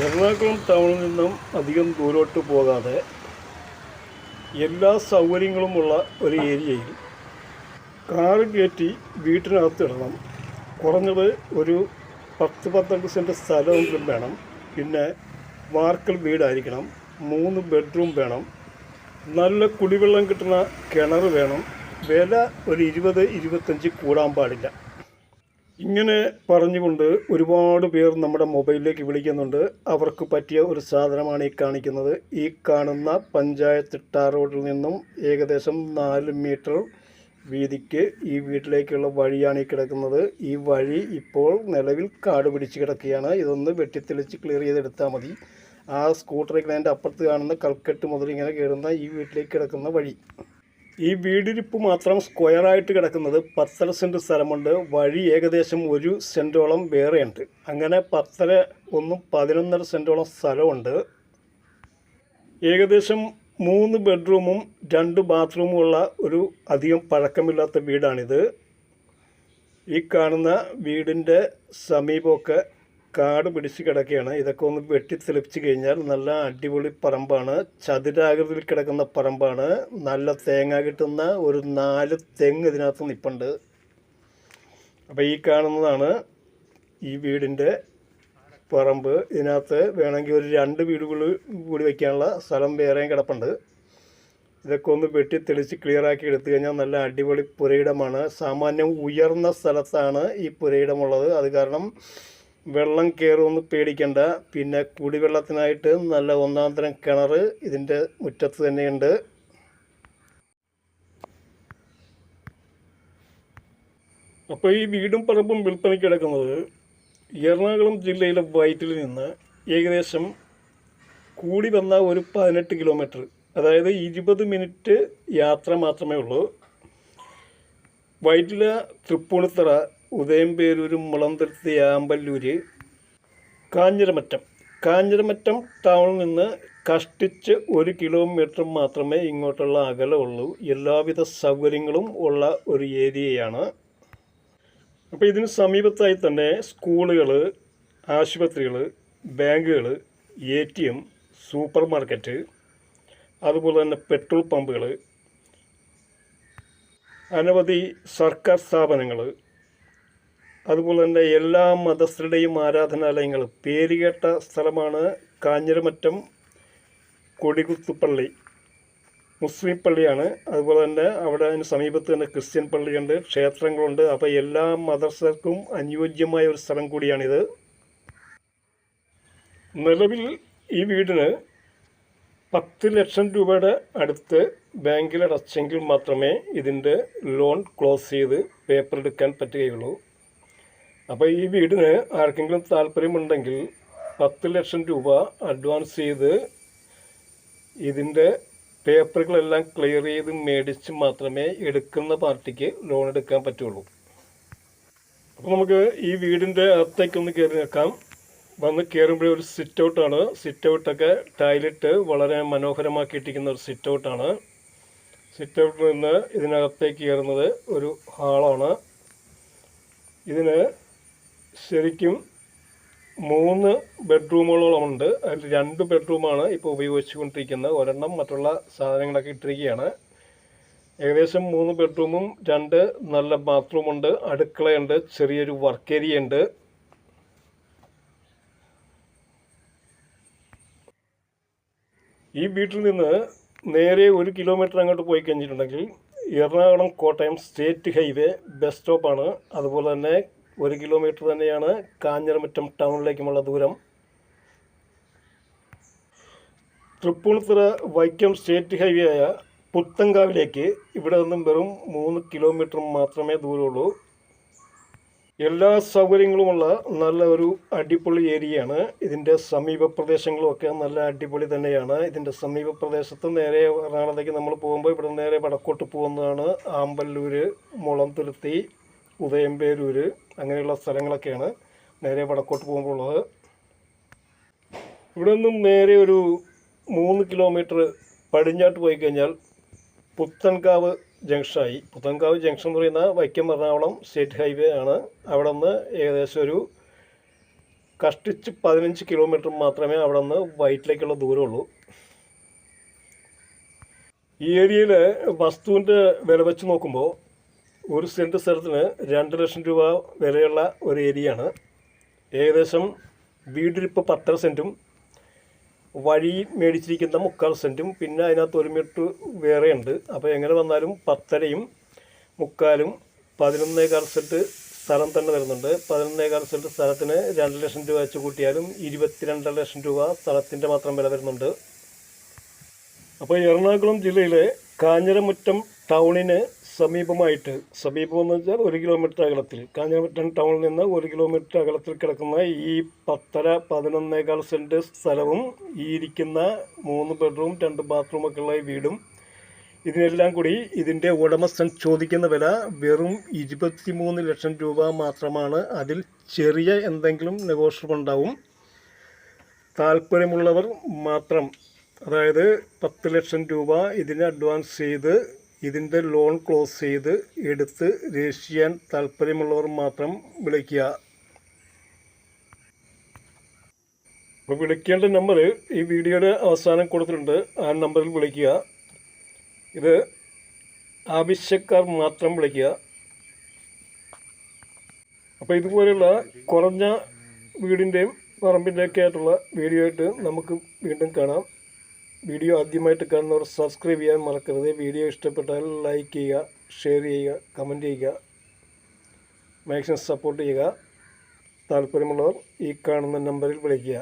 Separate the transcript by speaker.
Speaker 1: എറണാകുളം ടൗണിൽ നിന്നും അധികം ദൂരോട്ട് പോകാതെ എല്ലാ സൗകര്യങ്ങളുമുള്ള ഒരു ഏരിയയിൽ കാറ് കയറ്റി വീട്ടിനകത്ത് ഇടണം. കുറഞ്ഞത് ഒരു പത്ത് പത്തഞ്ച് സെന്റ് സ്ഥലമെങ്കിലും വേണം. പിന്നെ വാർക്കൽ വീടായിരിക്കണം. മൂന്ന് ബെഡ്റൂം വേണം. നല്ല കുടിവെള്ളം കിട്ടുന്ന കിണർ വേണം. വില ഒരു ഇരുപത് ഇരുപത്തഞ്ച് കൂടാൻ പാടില്ല. ഇങ്ങനെ പറഞ്ഞുകൊണ്ട് ഒരുപാട് പേർ നമ്മുടെ മൊബൈലിലേക്ക് വിളിക്കുന്നുണ്ട്. അവർക്ക് പറ്റിയ ഒരു സാധനമാണ് ഈ കാണിക്കുന്നത്. ഈ കാണുന്ന പഞ്ചായത്ത് ടാർ റോഡിൽ നിന്നും ഏകദേശം നാല് മീറ്റർ വീതിക്ക് ഈ വീട്ടിലേക്കുള്ള വഴിയാണ് ഈ കിടക്കുന്നത്. ഈ വഴി ഇപ്പോൾ നിലവിൽ കാട് പിടിച്ച് കിടക്കുകയാണ്. ഇതൊന്ന് വെട്ടിത്തെളിച്ച് ക്ലിയർ ചെയ്തെടുത്താൽ മതി. ആ സ്കൂട്ടറിൽ അതിന്റെ അപ്പുറത്ത് കാണുന്ന കൽക്കെട്ട് മുതൽ ഇങ്ങനെ കയറുന്ന ഈ വീട്ടിലേക്ക് കിടക്കുന്ന വഴി. ഈ വീടിരിപ്പ് മാത്രം സ്ക്വയറായിട്ട് കിടക്കുന്നത് പത്തര സെന്റ് സ്ഥലമുണ്ട്. വഴി ഏകദേശം ഒരു സെന്റോളം വേറെയുണ്ട്. അങ്ങനെ പത്തര ഒന്നും പതിനൊന്നര സെന്റോളം സ്ഥലമുണ്ട്. ഏകദേശം മൂന്ന് ബെഡ്റൂമും രണ്ട് ബാത്റൂമും ഉള്ള ഒരു അധികം പഴക്കമില്ലാത്ത വീടാണിത്. ഈ കാണുന്ന വീടിന്റെ സമീപമൊക്കെ കാട് പിടിച്ച് കിടക്കുകയാണ്. ഇതൊക്കെ ഒന്ന് വെട്ടിത്തെളിച്ച് കഴിഞ്ഞാൽ നല്ല അടിപൊളി പറമ്പാണ്. ചതുരാകൃതിയിൽ കിടക്കുന്ന പറമ്പാണ്. നല്ല തേങ്ങ കിട്ടുന്ന ഒരു നാല് തെങ്ങ് ഇതിനകത്ത് നിൽപ്പുണ്ട് അപ്പോൾ ഈ കാണുന്നതാണ് ഈ വീടിന്റെ പറമ്പ്. ഇതിനകത്ത് വേണമെങ്കിൽ ഒരു രണ്ട് വീടുകൾ കൂടി വയ്ക്കാനുള്ള സ്ഥലം വേറെയും കിടപ്പുണ്ട്. ഇതൊക്കെ ഒന്ന് വെട്ടി തെളിച്ച് ക്ലിയറാക്കി എടുത്തു കഴിഞ്ഞാൽ നല്ല അടിപൊളി പുരയിടമാണ്. സാമാന്യം ഉയർന്ന സ്ഥലത്താണ് ഈ പുരയിടമുള്ളത് അത് കാരണം വെള്ളം കയറുമെന്ന് പേടിക്കണ്ട. പിന്നെ കുടിവെള്ളത്തിനായിട്ട് നല്ല ഒന്നാം തരം കിണർ ഇതിന്റെ മുറ്റത്ത് തന്നെയുണ്ട്. അപ്പോൾ ഈ വീടും പറമ്പും വിൽപ്പനയ്ക്ക് കിടക്കുന്നത് എറണാകുളം ജില്ലയിലെ വയറ്റിൽ നിന്ന് ഏകദേശം കൂടി വന്ന ഒരു പതിനെട്ട് കിലോമീറ്റർ അതായത് ഇരുപത് മിനിറ്റ് യാത്ര മാത്രമേ ഉള്ളൂ. വയറ്റിലെ തൃപ്പൂണിത്തറ ഉദയംപേരൂർ മുളന്തുരുത്തി ആമ്പല്ലൂര് കാഞ്ഞിരമറ്റം. കാഞ്ഞിരമറ്റം ടൗണിൽ നിന്ന് കഷ്ടിച്ച് ഒരു കിലോമീറ്റർ മാത്രമേ ഇങ്ങോട്ടുള്ള അകലമുള്ളൂ എല്ലാവിധ സൗകര്യങ്ങളും ഉള്ള ഒരു ഏരിയയാണ്. അപ്പോൾ ഇതിന് സമീപത്തായി തന്നെ സ്കൂളുകൾ ആശുപത്രികൾ ബാങ്കുകൾ A T M super market അതുപോലെ തന്നെ പെട്രോൾ പമ്പുകൾ അനവധി സർക്കാർ സ്ഥാപനങ്ങൾ അതുപോലെ തന്നെ എല്ലാ മതസ്ഥരുടെയും ആരാധനാലയങ്ങളും പേരുകേട്ട സ്ഥലമാണ് കാഞ്ഞിരമറ്റം കൊടികുത്തുപള്ളി. മുസ്ലിം പള്ളിയാണ്. അതുപോലെ തന്നെ അവിടെ അതിന് സമീപത്ത് തന്നെ ക്രിസ്ത്യൻ പള്ളിയുണ്ട് ക്ഷേത്രങ്ങളുണ്ട്. അപ്പോൾ എല്ലാ മതസ്ഥർക്കും അനുയോജ്യമായ ഒരു സ്ഥലം കൂടിയാണിത്. നിലവിൽ ഈ വീടിന് പത്ത് ലക്ഷം രൂപയുടെ അടുത്ത് ബാങ്കിലടച്ചെങ്കിൽ മാത്രമേ ഇതിന്റെ ലോൺ ക്ലോസ് ചെയ്ത് പേപ്പർ എടുക്കാൻ പറ്റുകയുള്ളൂ. അപ്പോൾ ഈ വീടിന് ആർക്കെങ്കിലും താല്പര്യമുണ്ടെങ്കിൽ പത്ത് ലക്ഷം രൂപ അഡ്വാൻസ് ചെയ്ത് ഇതിന്റെ പേപ്പറുകളെല്ലാം ക്ലിയർ ചെയ്ത് മേടിച്ച് മാത്രമേ എടുക്കുന്ന പാർട്ടിക്ക് ലോൺ എടുക്കാൻ പറ്റുള്ളൂ. അപ്പോൾ നമുക്ക് ഈ വീടിന്റെ അകത്തേക്കൊന്ന് കയറി നിൽക്കാം. വന്ന് കയറുമ്പോഴേ ഒരു സിറ്റ് ഔട്ടാണ് സിറ്റ് ഔട്ടൊക്കെ ടൈലിട്ട് വളരെ മനോഹരമാക്കിയിട്ടിരിക്കുന്ന ഒരു സിറ്റ് ഔട്ടാണ് സിറ്റ് ഔട്ടിൽ നിന്ന് ഇതിനകത്തേക്ക് കയറുന്നത് ഒരു ഹാളാണ്. ഇതിന് ശരിക്കും മൂന്ന് ബെഡ്റൂമുകളോളമുണ്ട്. അതിൽ രണ്ട് ബെഡ്റൂമാണ് ഇപ്പോൾ ഉപയോഗിച്ചുകൊണ്ടിരിക്കുന്നത്. ഒരെണ്ണം മറ്റുള്ള സാധനങ്ങളൊക്കെ ഇട്ടിരിക്കുകയാണ്. ഏകദേശം മൂന്ന് ബെഡ്റൂമും രണ്ട് നല്ല ബാത്റൂമുണ്ട്. അടുക്കളയുണ്ട്. ചെറിയൊരു വർക്ക് ഏരിയ ഉണ്ട് ഈ വീട്ടിൽ നിന്ന് നേരെ ഒരു കിലോമീറ്റർ അങ്ങോട്ട് പോയി കഴിഞ്ഞിട്ടുണ്ടെങ്കിൽ Ernakulam Kottayam state highway bus സ്റ്റോപ്പാണ്. അതുപോലെ തന്നെ ഒരു കിലോമീറ്റർ തന്നെയാണ് കാഞ്ഞിരമറ്റം ടൗണിലേക്കുമുള്ള ദൂരം. തൃപ്പൂണിത്തുറ വൈക്കം സ്റ്റേറ്റ് ഹൈവേ ആയ പുത്തങ്കാവിലേക്ക് ഇവിടെ നിന്നും വെറും മൂന്ന് കിലോമീറ്റർ മാത്രമേ ദൂരമുള്ളൂ. എല്ലാ സൗകര്യങ്ങളുമുള്ള നല്ല ഒരു അടിപൊളി ഏരിയയാണ്. ഇതിന്റെ സമീപ പ്രദേശങ്ങളുമൊക്കെ നല്ല അടിപൊളി തന്നെയാണ്. ഇതിന്റെ സമീപ പ്രദേശത്ത് നേരെ എറണാകുളത്തേക്ക് നമ്മൾ പോകുമ്പോൾ ഇവിടെ നേരെ വടക്കോട്ട് പോകുന്നതാണ് ആമ്പല്ലൂർ മുളംതുരുത്തി ഉദയംപേരൂർ അങ്ങനെയുള്ള സ്ഥലങ്ങളൊക്കെയാണ്. നേരെ വടക്കോട്ട് പോകുമ്പോൾ ഉള്ളത് ഇവിടെ നിന്നും നേരെ ഒരു മൂന്ന് കിലോമീറ്റർ പടിഞ്ഞാട്ട് പോയി കഴിഞ്ഞാൽ പുത്തൻകാവ് ജംഗ്ഷനായി. പുത്തൻകാവ് ജംഗ്ഷൻ എന്ന് പറയുന്ന വൈക്കം എറണാകുളം സ്റ്റേറ്റ് ഹൈവേ ആണ്. അവിടെ നിന്ന് ഏകദേശം ഒരു കഷ്ടിച്ച് പതിനഞ്ച് കിലോമീറ്റർ മാത്രമേ അവിടെ നിന്ന് വൈറ്റിലേക്കുള്ള ദൂരമുള്ളൂ. ഈ ഏരിയയിൽ വസ്തുവിന്റെ വില വെച്ച് നോക്കുമ്പോൾ ഒരു സെന്റ് സ്ഥലത്തിന് രണ്ട് ലക്ഷം രൂപ വിലയുള്ള ഒരു ഏരിയയാണ്. ഏകദേശം വീടിരിപ്പോൾ പത്തര സെന്റും വഴി മേടിച്ചിരിക്കുന്ന മുക്കാൽ സെന്റും പിന്നെ അതിനകത്ത് ഒരു മീറ്റർ വേറെ ഉണ്ട് അപ്പോൾ എങ്ങനെ വന്നാലും പത്തരയും മുക്കാലും പതിനൊന്നേകാൽ സെന്റ് സ്ഥലം തന്നെ വരുന്നുണ്ട്. പതിനൊന്നേകാൽ സെന്റ് സ്ഥലത്തിന് രണ്ട് ലക്ഷം രൂപ വെച്ച് കൂട്ടിയാലും ഇരുപത്തിരണ്ടര ലക്ഷം രൂപ സ്ഥലത്തിന്റെ മാത്രം വില വരുന്നുണ്ട്. അപ്പോൾ എറണാകുളം ജില്ലയിലെ കാഞ്ഞിരമുറ്റം ടൗണിന് സമീപമായിട്ട് സമീപം എന്ന് വെച്ചാൽ ഒരു കിലോമീറ്റർ അകലത്തിൽ കാഞ്ഞിരപ്പറ്റൻ ടൗണിൽ നിന്ന് ഒരു കിലോമീറ്റർ അകലത്തിൽ കിടക്കുന്ന ഈ പത്തര പതിനൊന്നേകാൽ സെന്റ് സ്ഥലവും ഈ ഇരിക്കുന്ന മൂന്ന് ബെഡ്റൂം രണ്ട് ബാത്റൂമൊക്കെ ഉള്ള വീടും ഇതിനെല്ലാം കൂടി ഇതിന്റെ ഉടമസ്ഥൻ ചോദിക്കുന്ന വില വെറും ഇരുപത്തിമൂന്ന് ലക്ഷം രൂപ മാത്രമാണ്. അതിൽ ചെറിയ എന്തെങ്കിലും നെഗോഷ്യബിൾ ഉണ്ടാവും. താല്പര്യമുള്ളവർ മാത്രം അതായത് പത്ത് ലക്ഷം രൂപ ഇതിന് അഡ്വാൻസ് ചെയ്ത് ഇതിന്റെ ലോൺ ക്ലോസ് ചെയ്ത് എടുത്ത് രജിസ്റ്റർ ചെയ്യാൻ താല്പര്യമുള്ളവർ മാത്രം വിളിക്കുക. അപ്പോൾ വിളിക്കേണ്ട നമ്പർ ഈ വീഡിയോയുടെ അവസാനം കൊടുത്തിട്ടുണ്ട്. ആ നമ്പറിൽ വിളിക്കുക. ഇത് ആവശ്യക്കാർ മാത്രം വിളിക്കുക. അപ്പോൾ ഇതുപോലെയുള്ള കുറഞ്ഞ വീടിന്റെയും പറമ്പിന്റെയൊക്കെ ആയിട്ടുള്ള വീഡിയോ ആയിട്ട് നമുക്ക് വീണ്ടും കാണാം. വീഡിയോ ആദ്യമായിട്ട് കാണുന്നവർ സബ്സ്ക്രൈബ് ചെയ്യാൻ മറക്കരുത്. വീഡിയോ ഇഷ്ടപ്പെട്ടാൽ ലൈക്ക് ചെയ്യുക ഷെയർ ചെയ്യുക കമന്റ് ചെയ്യുക മാക്സിമം സപ്പോർട്ട് ചെയ്യുക. താല്പര്യമുള്ളവർ ഈ കാണുന്ന നമ്പറിൽ വിളിക്കുക.